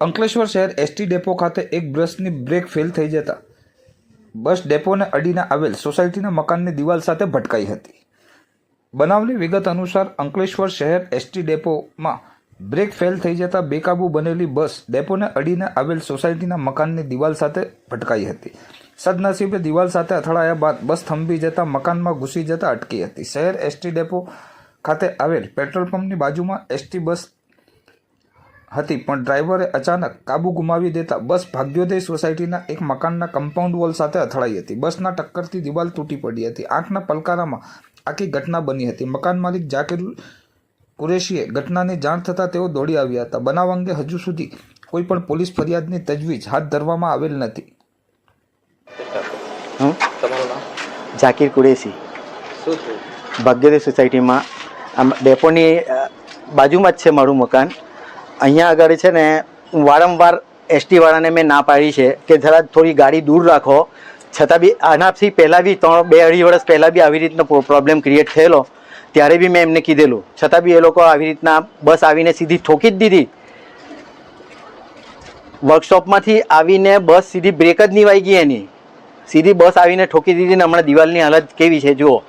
અંકલેશ્વર શહેર ST depot ખાતે એક બસની બ્રેક ફેલ થઈ જતા બસ ડેપોને અડીને આવેલ સોસાયટીના મકાનની દિવાલ સાથે ભટકાઈ હતી. બનાવની વિગત અનુસાર અંકલેશ્વર શહેર એસટી ડેપોમાં બ્રેક ફેલ થઈ જતા બેકાબુ બનેલી બસ ડેપોને અડીને આવેલ સોસાયટીના મકાનની દિવાલ સાથે ભટકાઈ હતી. સદનસીબે દિવાલ સાથે અથડાયા બાદ બસ થંભી જતા મકાનમાં ઘૂસી જતા અટકી હતી. શહેર એસટી ડેપો ખાતે આવેલ પેટ્રોલ પંપની બાજુમાં એસટી બસ હતી પણ ડ્રાઈવરે અચાનક કાબુ ગુમાવી દેતા બસ ભાગ્યોદય સોસાયટીના એક મકાનના કમ્પાઉન્ડ વોલ સાથે અથડાઈ હતી. બસના ટક્કરથી દિવાલ તૂટી પડી હતી. આંખના પલકારામાં આખી ઘટના બની હતી. મકાન માલિક જાકીર કુરેશીએ ઘટનાની જાણ થતાં તેઓ દોડી આવ્યા હતા. બનાવ અંગે હજુ સુધી કોઈ પણ પોલીસ ફરિયાદની તજવીજ હાથ ધરવામાં આવેલ નથી. જાકીર કુરેશી. શું ભાગ્યોદય સોસાયટીમાં આમ ડેપોની બાજુમાં જ છે મારું મકાન. અહીંયા આગળ છે ને, વારંવાર એસટીવાળાને મેં ના પાડી છે કે જરા થોડી ગાડી દૂર રાખો. છતાં બી આનાથી પહેલાં બી ત્રણ, બે અઢી વર્ષ પહેલાં બી આવી રીતનો પ્રોબ્લેમ ક્રિએટ થયેલો. ત્યારે બી મેં એમને કીધેલું. છતાં બી એ લોકો આવી રીતના બસ આવીને સીધી ઠોકી જ દીધી. વર્કશોપમાંથી આવીને બસ સીધી બ્રેક જ નિવાઈ ગઈ એની. સીધી બસ આવીને ઠોકી દીધી ને હમણાં દિવાલની હાલત કેવી છે, જુઓ.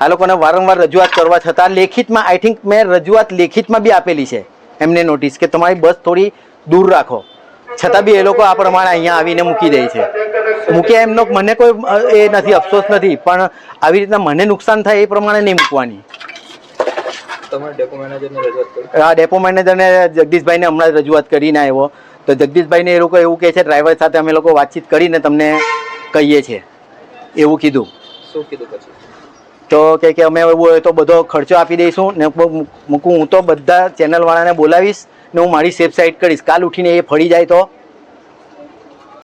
આ લોકોને વારંવાર રજૂઆત કરવા છતાં લેખિતમાં આઈ થિંક મેં રજૂઆત લેખિતમાં બી આપેલી છે. એમને નોટિસ કે તમારી બસ થોડી દૂર રાખો. છતાં બી એ લોકો આ પ્રમાણે અહીંયા આવીને મૂકી દે છે. મૂક્યા એમનો મને કોઈ એ નથી અફસોસ નથી પણ આવી રીતના મને નુકસાન થાય એ પ્રમાણે નહીં મૂકવાની. હા ડેપો મેનેજરને જગદીશભાઈને હમણાં રજૂઆત કરીને આવ્યો. તો જગદીશભાઈને એ લોકો એવું કહે છે ડ્રાઈવર સાથે અમે લોકો વાતચીત કરીને તમને કહીએ છીએ. એવું કીધું. શું કીધું પછી? તો કે કે અમે એવું હોય તો બધો ખર્ચો આપી દઈશું ને મૂકું હું તો બધા ચેનલવાળાને બોલાવીશ ને હું મારી સેફ સાઈડ કરીશ. કાલ ઉઠીને એ ફરી જાય તો.